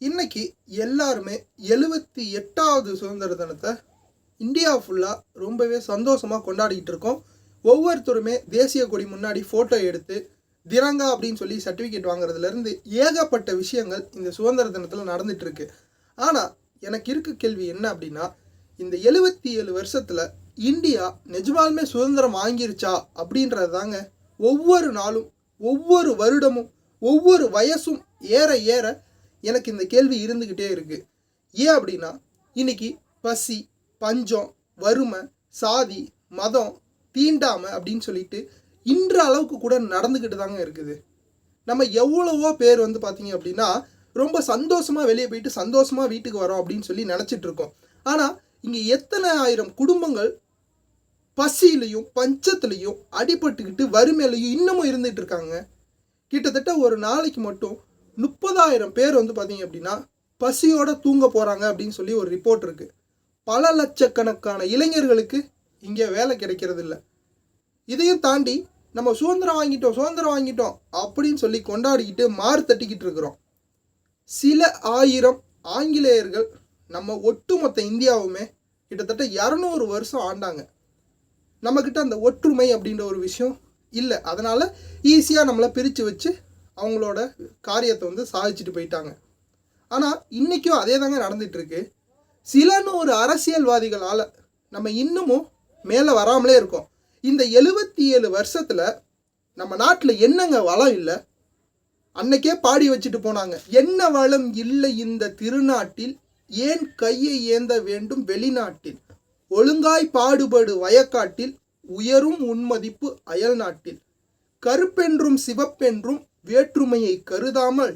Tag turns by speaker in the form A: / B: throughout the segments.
A: இன்னைக்கு எல்லாருமே எழுபத்தி எட்டாவது சுதந்திர தினத்தை இந்தியா ஃபுல்லாக ரொம்பவே சந்தோஷமாக கொண்டாடிக்கிட்டு இருக்கோம். ஒவ்வொருத்தருமே தேசிய கொடி முன்னாடி ஃபோட்டோ எடுத்து திரங்கா அப்படின்னு சொல்லி சர்டிஃபிகேட் வாங்குறதுலேருந்து ஏகப்பட்ட விஷயங்கள் இந்த சுதந்திர தினத்தில் நடந்துகிட்ருக்கு ஆனால் எனக்கு இருக்க கேள்வி என்ன அப்படின்னா இந்த எழுபத்தி ஏழு வருஷத்தில் இந்தியா நிஜமாலுமே சுதந்திரம் வாங்கிருச்சா அப்படின்றது தாங்க. ஒவ்வொரு நாளும் ஒவ்வொரு வருடமும் ஒவ்வொரு வயசும் ஏற ஏற எனக்கு இந்த கேள்வி இருந்துக்கிட்டே இருக்கு. ஏன் அப்படின்னா இன்னைக்கு பசி பஞ்சம் வறுமை சாதி மதம் தீண்டாமை அப்படின்னு சொல்லிட்டு இன்ற அளவுக்கு கூட நடந்துக்கிட்டு தாங்க இருக்குது. நம்ம எவ்வளவோ பேர் வந்து பார்த்தீங்க அப்படின்னா ரொம்ப சந்தோஷமாக வெளியே போயிட்டு சந்தோஷமாக வீட்டுக்கு வரோம் அப்படின்னு சொல்லி நினச்சிட்டு இருக்கோம். ஆனால் இங்கே எத்தனை ஆயிரம் குடும்பங்கள் பசியிலையும் பஞ்சத்துலையும் அடிபட்டுக்கிட்டு வறுமையிலையும் இன்னமும் இருந்துகிட்டு இருக்காங்க. கிட்டத்தட்ட ஒரு நாளைக்கு மட்டும் முப்பதாயிரம் பேர் வந்து பார்த்தீங்க அப்படின்னா பசியோட தூங்க போகிறாங்க அப்படின்னு சொல்லி ஒரு ரிப்போர்ட் இருக்குது பல லட்சக்கணக்கான இளைஞர்களுக்கு இங்கே வேலை கிடைக்கிறது இல்லை. இதையும் தாண்டி நம்ம சுதந்திரம் வாங்கிட்டோம் சுதந்திரம் வாங்கிட்டோம் அப்படின்னு சொல்லி கொண்டாடிக்கிட்டு மாறு தட்டிக்கிட்டு இருக்கிறோம். சில ஆயிரம் ஆங்கிலேயர்கள் நம்ம ஒட்டுமொத்த இந்தியாவுமே கிட்டத்தட்ட இரநூறு வருஷம் ஆண்டாங்க. நம்மக்கிட்ட அந்த ஒற்றுமை அப்படின்ற ஒரு விஷயம் இல்லை. அதனால் ஈஸியாக நம்மளை பிரித்து வச்சு அவங்களோட காரியத்தை வந்து சாதிச்சுட்டு போயிட்டாங்க. ஆனால் இன்றைக்கும் அதே தாங்க நடந்துகிட்ருக்கு சில நூறு அரசியல்வாதிகளால் நம்ம இன்னமும் மேலே வராமலே இருக்கோம். இந்த எழுபத்தி ஏழு வருஷத்தில் நம்ம நாட்டில் என்னங்க வளம் இல்லை? அன்னைக்கே பாடி வச்சுட்டு போனாங்க. என்ன வளம் இல்லை இந்த திருநாட்டில்? ஏன் கையை ஏந்த வேண்டும் வெளிநாட்டில்? ஒழுங்காய் பாடுபடு வயக்காட்டில் உயரும் உன்மதிப்பு அயல் நாட்டில் கருப்பென்றும் சிவப்பென்றும் வேற்றுமையை கருதாமல்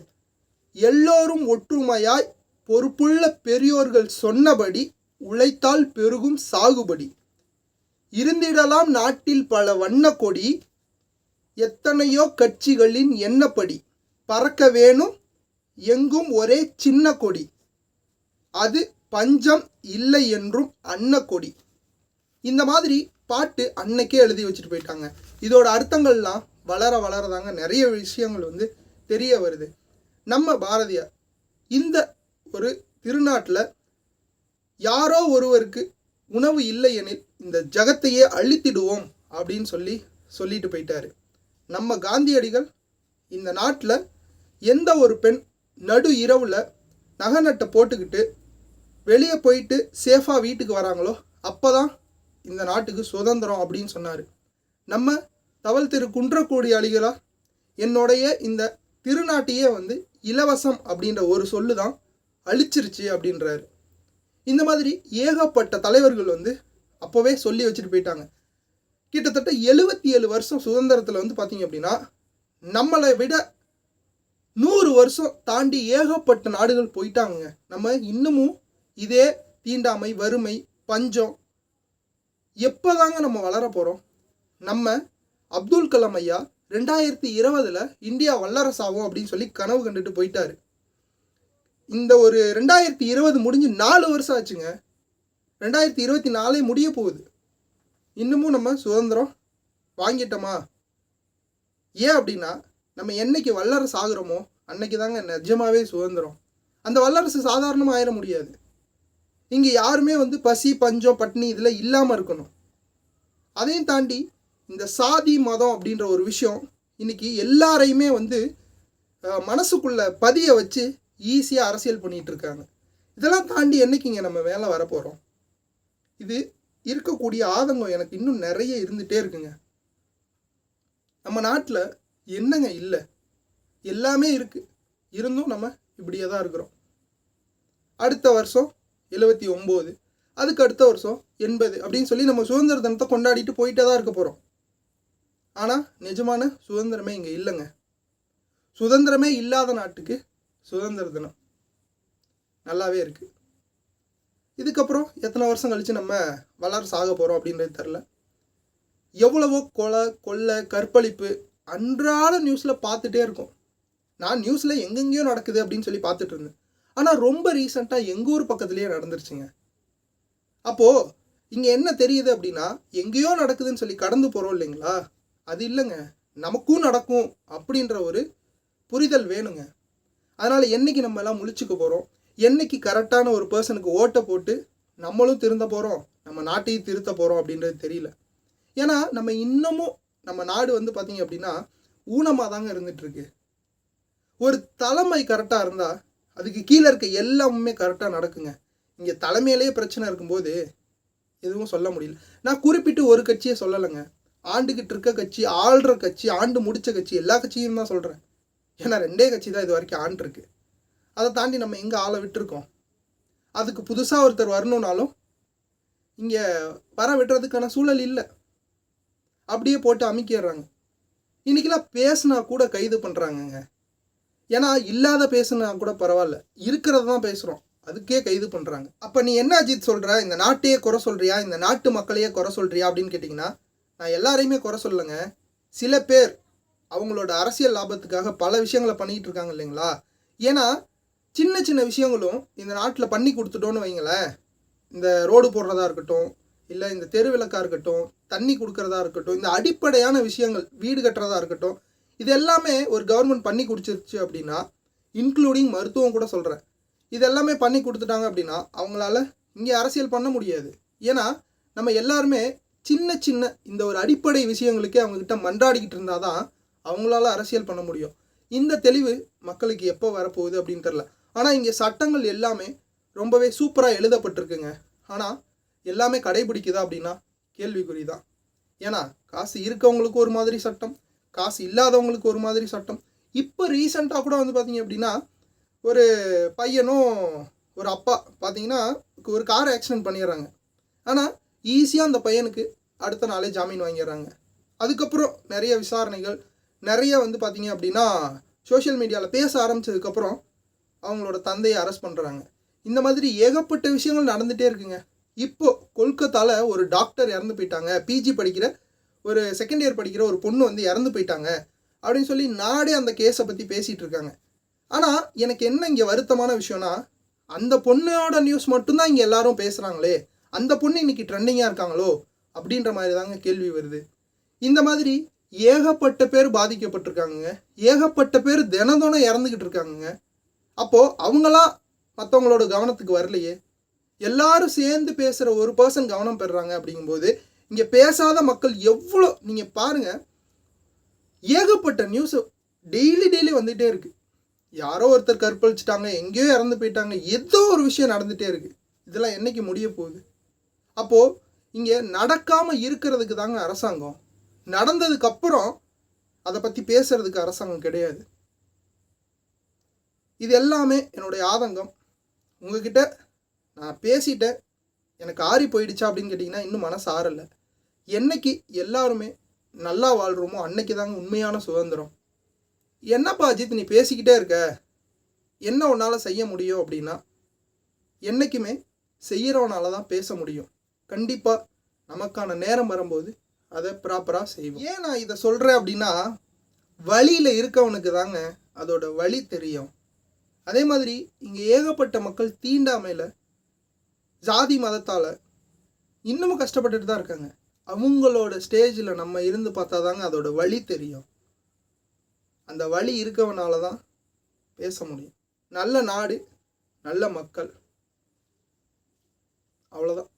A: எல்லோரும் ஒற்றுமையாய் பொறுப்புள்ள பெரியோர்கள் சொன்னபடி உழைத்தால் பெருகும் சாகுபடி. இருந்திடலாம் நாட்டில் பல வண்ண கொடி எத்தனையோ கட்சிகளின் எண்ணப்படி பறக்க வேணும் எங்கும் ஒரே சின்ன கொடி. அது பஞ்சம் இல்லை என்றும் அன்ன கொடி. இந்த மாதிரி பாட்டு அன்னைக்கே எழுதி வச்சுட்டு போயிட்டாங்க. இதோட அர்த்தங்கள்லாம் வளர வளரதாங்க நிறைய விஷயங்கள் வந்து தெரிய வருது. நம்ம பாரதியார் இந்த ஒரு திருநாட்டில் யாரோ ஒருவருக்கு உணவு இல்லை எனில் இந்த ஜகத்தையே அழித்திடுவோம் அப்படின்னு சொல்லி சொல்லிட்டு போயிட்டாரு. நம்ம காந்தியடிகள் இந்த நாட்டில் எந்த ஒரு பெண் நடு இரவில் நகை நட்டை போட்டுக்கிட்டு வெளியே போயிட்டு சேஃபாக வீட்டுக்கு வராங்களோ அப்போ தான் இந்த நாட்டுக்கு சுதந்திரம் அப்படின்னு சொன்னார். நம்ம தவள் திரு குன்றக்கூடிய அழிகளா என்னுடைய இந்த திருநாட்டையே வந்து இலவசம் அப்படின்ற ஒரு சொல்லு தான் அழிச்சிருச்சு அப்படின்றாரு. இந்த மாதிரி ஏகப்பட்ட தலைவர்கள் வந்து அப்போவே சொல்லி வச்சுட்டு போயிட்டாங்க. கிட்டத்தட்ட எழுபத்தி ஏழு வருஷம் சுதந்திரத்தில் வந்து பார்த்தீங்க அப்படின்னா நம்மளை விட நூறு வருஷம் தாண்டி ஏகப்பட்ட நாடுகள் போயிட்டாங்க நம்ம இன்னமும் இதே தீண்டாமை வறுமை பஞ்சம் எப்போதாங்க நம்ம வளர போகிறோம் நம்ம அப்துல் கலாம் ஐயா ரெண்டாயிரத்தி இருபதில் இந்தியா வல்லரசாகும் அப்படின்னு சொல்லி கனவு கண்டுட்டு போயிட்டாரு. இந்த ஒரு ரெண்டாயிரத்தி இருபது முடிஞ்சு நாலு வருஷம் ஆச்சுங்க. ரெண்டாயிரத்தி இருபத்தி நாலே முடிய போகுது. இன்னமும் நம்ம சுதந்திரம் வாங்கிட்டோமா? ஏன் அப்படின்னா நம்ம என்னைக்கு வல்லரசு ஆகுறோமோ அன்னைக்கு தாங்க நிஜமாவே சுதந்திரம். அந்த வல்லரசு சாதாரணமாக ஆயிட முடியாது. இங்கே யாருமே வந்து பசி பஞ்சம் பட்டினி இதில் இல்லாமல் இருக்கணும். அதையும் தாண்டி இந்த சாதி மதம் அப்படின்ற ஒரு விஷயம் இன்னைக்கு எல்லாரையுமே வந்து மனசுக்குள்ளே மனசுக்குள்ள பதிய வச்சு ஈஸியாக அரசியல் பண்ணிட்டு இருக்காங்க. இதெல்லாம் தாண்டி என்னைக்குங்க நம்ம மேலே வரப்போகிறோம் இது இருக்கக்கூடிய ஆதங்கம் எனக்கு இன்னும் நிறைய இருந்துகிட்டே இருக்குங்க. நம்ம நாட்டில் என்னங்க இல்லை? எல்லாமே இருக்குது இருந்தும் நம்ம இப்படியே தான் இருக்கிறோம். அடுத்த வருஷம் எழுபத்தி ஒம்பது அதுக்கு அடுத்த வருஷம் எண்பது அப்படின்னு சொல்லி நம்ம சுதந்திர தினத்தை கொண்டாடிட்டு போயிட்டே தான் இருக்க போகிறோம் ஆனால் நிஜமான சுதந்திரமே இங்கே இல்லைங்க. சுதந்திரமே இல்லாத நாட்டுக்கு சுதந்திர தினம். நல்லாவே இருக்குது இதுக்கப்புறம் எத்தனை வருஷம் கழித்து நம்ம வளர சாக போகிறோம் அப்படின்றது தெரில எவ்வளவோ கொலை கொள்ளை கற்பழிப்பு அன்றாட நியூஸில் பார்த்துட்டே இருக்கோம். நான் நியூஸில் எங்கெங்கேயோ நடக்குது அப்படின்னு சொல்லி பார்த்துட்டு இருந்தேன். ஆனால் ரொம்ப ரீசெண்டாக எங்கள் ஊர் பக்கத்துலேயே நடந்துருச்சுங்க. அப்போது இங்கே என்ன தெரியுது அப்படின்னா எங்கேயோ நடக்குதுன்னு சொல்லி கடந்து போகிறோம் இல்லைங்களா? அது இல்லைங்க. நமக்கும் நடக்கும் அப்படின்ற ஒரு புரிதல் வேணுங்க. அதனால் என்னைக்கு நம்ம எல்லாம் முழிச்சுக்க போகிறோம் என்னைக்கு கரெக்டான ஒரு பர்சனுக்கு ஓட்டை போட்டு நம்மளும் திருந்த போகிறோம் நம்ம நாட்டையும் திருத்த போகிறோம் அப்படின்றது தெரியல. ஏன்னா நம்ம இன்னமும் நம்ம நாடு வந்து பார்த்திங்க அப்படின்னா ஊனமாக தாங்க இருந்துகிட்ருக்கு ஒரு தலைமை கரெக்டாக இருந்தால் அதுக்கு கீழே இருக்க எல்லாமே கரெக்டாக நடக்குங்க. இங்கே தலைமையிலேயே பிரச்சனை இருக்கும்போது எதுவும் சொல்ல முடியல. நான் குறிப்பிட்டு ஒரு கட்சியை சொல்லலைங்க. ஆண்டுகிட்டு இருக்க கட்சி ஆள்ற கட்சி ஆண்டு முடித்த கட்சி எல்லா கட்சியும் தான் சொல்கிறேன் ஏன்னா ரெண்டே கட்சி தான் இது வரைக்கும் ஆண்டிருக்கு அதை தாண்டி நம்ம எங்கே ஆளை விட்டுருக்கோம்? அதுக்கு புதுசாக ஒருத்தர் வரணுன்னாலும் இங்கே வர விடுறதுக்கான சூழல் இல்லை. அப்படியே போட்டு அமைக்கிடுறாங்க. இன்றைக்கெல்லாம் பேசுனா கூட கைது பண்ணுறாங்கங்க ஏன்னா இல்லாத பேசுனா கூட பரவாயில்ல. இருக்கிறத தான் பேசுகிறோம் அதுக்கே கைது பண்ணுறாங்க அப்போ நீ என்ன அஜித் சொல்கிற இந்த நாட்டையே குறை சொல்கிறியா இந்த நாட்டு மக்களையே குறை சொல்கிறியா அப்படின்னு கேட்டிங்கன்னா நான் எல்லாரையுமே குறை சொல்லலைங்க. சில பேர் அவங்களோட அரசியல் லாபத்துக்காக பல விஷயங்களை பண்ணிக்கிட்டு இருக்காங்க இல்லைங்களா? ஏன்னா சின்ன சின்ன விஷயங்களும் இந்த நாட்டில் பண்ணி கொடுத்துட்டோன்னு வைங்களேன். இந்த ரோடு போடுறதா இருக்கட்டும் இல்லை இந்த தெருவிளக்காக இருக்கட்டும் தண்ணி கொடுக்கறதா இருக்கட்டும் இந்த அடிப்படையான விஷயங்கள் வீடு கட்டுறதா இருக்கட்டும் இது எல்லாமே ஒரு கவர்மெண்ட் பண்ணி கொடுத்துருச்சு அப்படின்னா இன்க்ளூடிங் மருத்துவம் கூட சொல்கிறேன் இது எல்லாமே பண்ணி கொடுத்துட்டாங்க அப்படின்னா அவங்களால இங்கே அரசியல் பண்ண முடியாது. ஏன்னா நம்ம எல்லாருமே சின்ன சின்ன இந்த ஒரு அடிப்படை விஷயங்களுக்கே அவங்கக்கிட்ட மன்றாடிக்கிட்டு இருந்தால் தான் அவங்களால அரசியல் பண்ண முடியும். இந்த தெளிவு மக்களுக்கு எப்போ வரப்போகுது அப்படின்னு தெரில ஆனால் இங்கே சட்டங்கள் எல்லாமே ரொம்பவே சூப்பராக எழுதப்பட்டிருக்குங்க. ஆனால் எல்லாமே கடைபிடிக்குதா அப்படின்னா கேள்விக்குறி தான். ஏன்னா காசு இருக்கவங்களுக்கு ஒரு மாதிரி சட்டம் காசு இல்லாதவங்களுக்கு ஒரு மாதிரி சட்டம். இப்போ ரீசண்டாக கூட வந்து பார்த்தீங்க அப்படின்னா ஒரு பையனும் ஒரு அப்பா பார்த்தீங்கன்னா ஒரு கார் ஆக்சிடென்ட் பண்ணிடுறாங்க. ஆனால் ஈஸியாக அந்த பையனுக்கு அடுத்த நாளே ஜாமீன் வாங்கிடுறாங்க. அதுக்கப்புறம் நிறைய விசாரணைகள் நிறைய வந்து பார்த்தீங்க அப்படின்னா சோஷியல் மீடியாவில் பேச ஆரம்பிச்சதுக்கப்புறம் அவங்களோட தந்தையை அரெஸ்ட் பண்ணுறாங்க இந்த மாதிரி ஏகப்பட்ட விஷயங்கள் நடந்துகிட்டே இருக்குங்க. இப்போது கொல்கத்தாவில் ஒரு டாக்டர் இறந்து போயிட்டாங்க. பிஜி படிக்கிற ஒரு செகண்ட் இயர் படிக்கிற ஒரு பொண்ணு வந்து இறந்து போயிட்டாங்க. அப்படின்னு சொல்லி நாடே அந்த கேஸை பற்றி பேசிகிட்டு இருக்காங்க. ஆனால் எனக்கு என்ன இங்கே வருத்தமான விஷயம்னா அந்த பொண்ணோட நியூஸ் மட்டும்தான் இங்கே எல்லாரும் பேசுகிறாங்களே அந்த பொண்ணு இன்னைக்கு ட்ரெண்டிங்காக இருக்காங்களோ? அப்படின்ற மாதிரி தாங்க கேள்வி வருது. இந்த மாதிரி ஏகப்பட்ட பேர் பாதிக்கப்பட்டிருக்காங்கங்க. ஏகப்பட்ட பேர் தினம் இறந்துக்கிட்டு இருக்காங்கங்க. அப்போது அவங்களாம் மற்றவங்களோட கவனத்துக்கு வரலையே. எல்லாரும் சேர்ந்து பேசுகிற ஒரு பர்சன் கவனம் பெறுறாங்க அப்படிங்கும்போது இங்கே பேசாத மக்கள் எவ்வளோ நீங்கள் பாருங்கள் ஏகப்பட்ட நியூஸ் டெய்லி டெய்லி வந்துகிட்டே இருக்குது யாரோ ஒருத்தர் கற்பழிச்சிட்டாங்க எங்கேயோ இறந்து போயிட்டாங்க ஏதோ ஒரு விஷயம் நடந்துகிட்டே இருக்குது இதெல்லாம் என்றைக்கு முடிய போகுது? அப்போது இங்கே நடக்காமல் இருக்கிறதுக்கு தாங்க அரசாங்கம். நடந்ததுக்கு அப்புறம் அதை பற்றி பேசுறதுக்கு அரசாங்கம் கிடையாது. இது எல்லாமே என்னுடைய ஆதங்கம். உங்ககிட்ட நான் பேசிட்டேன். எனக்கு ஆறி போயிடுச்சா அப்படின்னு கேட்டிங்கன்னா இன்னும் மனசு ஆறலை. என்னைக்கு எல்லாருமே நல்லா வாழ்கிறோமோ அன்னைக்கு தாங்க உண்மையான சுதந்திரம். என்னப்பா அஜித் நீ பேசிக்கிட்டே இருக்க? என்ன உன்னால் செய்ய முடியும் அப்படின்னா என்றைக்குமே செய்கிறவனால தான் பேச முடியும். கண்டிப்பாக நமக்கான நேரம் வரும்போது அதை ப்ராப்பராக செய்வோம். ஏன் நான் இதை சொல்கிறேன் அப்படின்னா வழியில் இருக்கவனுக்கு தாங்க அதோட வழி தெரியும். அதே மாதிரி இங்கே ஏகப்பட்ட மக்கள் தீண்டாமையில் ஜாதி மதத்தால் இன்னமும் கஷ்டப்பட்டுட்டு தான் இருக்காங்க. அவங்களோட ஸ்டேஜில் நம்ம இருந்து பார்த்தா தாங்க அதோட வழி தெரியும். அந்த வழி இருக்கவனால தான் பேச முடியும். நல்ல நாடு நல்ல மக்கள். அவ்வளோதான்